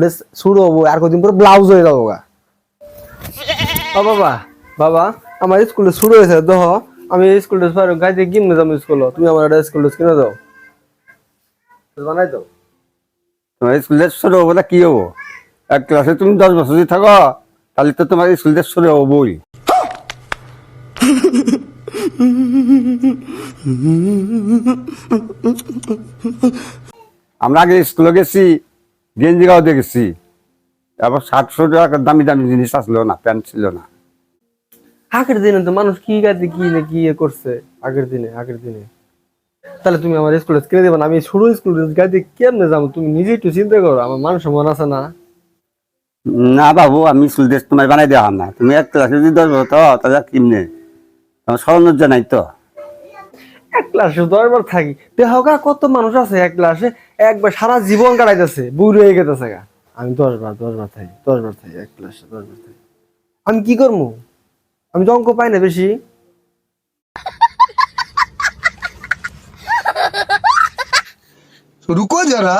Dress শুরু হব, আর কদিন পরে ব্লাউজ হয়ে যাব গা। বাবা বাবা, আমার স্কুলে শুরু হয়েছে, দেখো, আমি স্কুল ড্রেস পারো গাইতে কিনে যাব স্কুল তুমি আমার একটা স্কুল ড্রেস কিনে দাও। বানাই দাও। তোমার স্কুল ড্রেস শুরু হব না কি হব? এক ক্লাসে তুমি দশ বছর যদি থাকো, তাহলে তো তোমার স্কুল ড্রেস শুরু হবোই। আমরা আগে স্কুলে গেছি গেঞ্জি গাও দেখেছি। তারপর সাতশো টাকা দামি দামি জিনিস আসলো না প্যান্ট ছিল না। আগের দিনে তো মানুষ কি গাইতে কি না কি ইয়ে করছে? আগের দিনে আগের দিনে। তাহলে তুমি আমার স্কুল ড্রেস কিনে দেবে না আমি শুরু স্কুল ড্রেস গাইতে কেমনে যাব? তুমি নিজে একটু চিন্তা করো আমার মানুষ মন আছে না। না বাবু আমি স্কুল ড্রেস তোমার বানাই দেওয়া না। তুমি এক ক্লাসে যদি দশ বছর তাহলে কিমনে তোমার স্মরণ নাই তো? এক ক্লাসে দশবার থাকি দেহগা কত মানুষ আছে এক ক্লাসে একবার সারা জীবন কাটাইতেছে বুড়ি হয়ে গেতেছে গা আমি দশবার দশবার থাকি দশবার থাকি এক ক্লাসে দশবার থাকি আমি কি করবো আমি তো অঙ্ক পাই না বেশি रुको जरा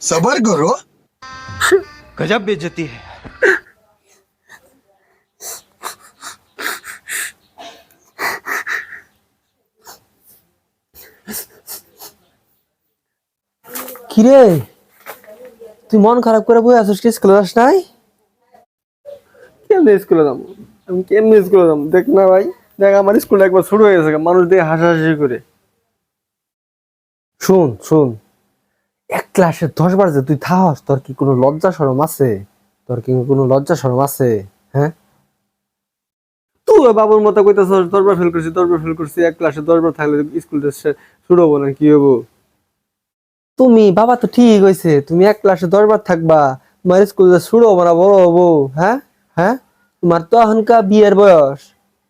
सबर करो गजब बेइज्जती है কিরে? তুই মন খারাপ করে বই আসিস কি? স্কুলে যাস নাই? কেমনে স্কুলে যাব? আমি কেমনে স্কুলে যাব? দেখ না ভাই দেখ আমার স্কুলটা একবার শুরু হয়ে গেছে মানুষ দিয়ে হাসাহাসি করে। শুন শুন। এক ক্লাসে দশ বার যে তুই থাকস তোর কি কোনো লজ্জা সরম আছে? তোর কি কোনো লজ্জা সরম আছে? হ্যাঁ? তুই বাবুর মতো কইতেছ দশবার ফেল করছি দশবার ফেল করছি এক ক্লাসে দশবার থাকলে স্কুল শুরু হব না কি হব? তুমি, বাবা তো ঠিক হয়েছে তুমি এক ক্লাসে দশবার থাকবা, তোমার স্কুল হব না, বড় হব হ্যাঁ? হ্যাঁ? তোমার তো এখনকার বিয়ের বয়স,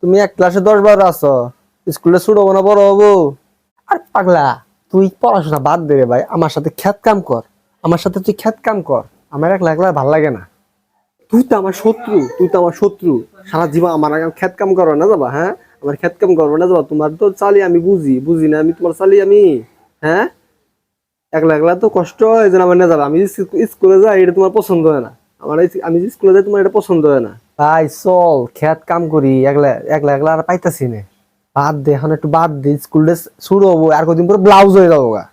তুমি এক ক্লাসে দশবার আছো, স্কুলে হব না, বড় হব। আর পাগলা, তুই পড়াশোনা বাদ দে রে ভাই, আমার সাথে খ্যাত কাম কর, আমার সাথে তুই খ্যাত কাম কর, আমার একলা একলা ভালো লাগে না। তুই তো আমার শত্রু, তুই তো আমার শত্রু, সারা জীবন আমার খ্যাত কাম করো না যাবা হ্যাঁ? আমার খ্যাত কাম করব না যাবা, তোমার তো চালি আমি বুঝি বুঝি না আমি, তোমার চালি আমি হ্যাঁ? একলা একলা তো কষ্ট হয় যে আমার না যাবে আমি স্কুলে যাই এটা তোমার পছন্দ হয় না। আমার আমি যে স্কুলে যাই তোমার এটা পছন্দ হয় না। ভাই চল খেত কাম করি একলা একলা একলা আর পাইতাছি না। বাদ দে এখন একটু বাদ দে স্কুল ড্রেস শুরু হব আর কদিন পরে ব্লাউজ হয়ে যাব গা।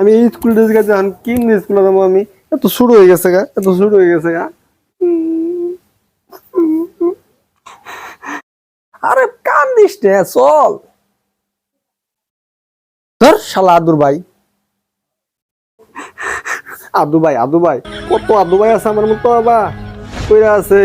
আমি স্কুল ড্রেস গেছি এখন কি স্কুলে যাব আমি? এত শুরু হয়ে গেছে গা এত শুরু হয়ে গেছে গা। আরে কান দিস চল। ধর শালা আদুর ভাই। আদু ভাই আদু ভাই। কত আদু ভাই আছে আমার মতো বাবা কইরা আছে।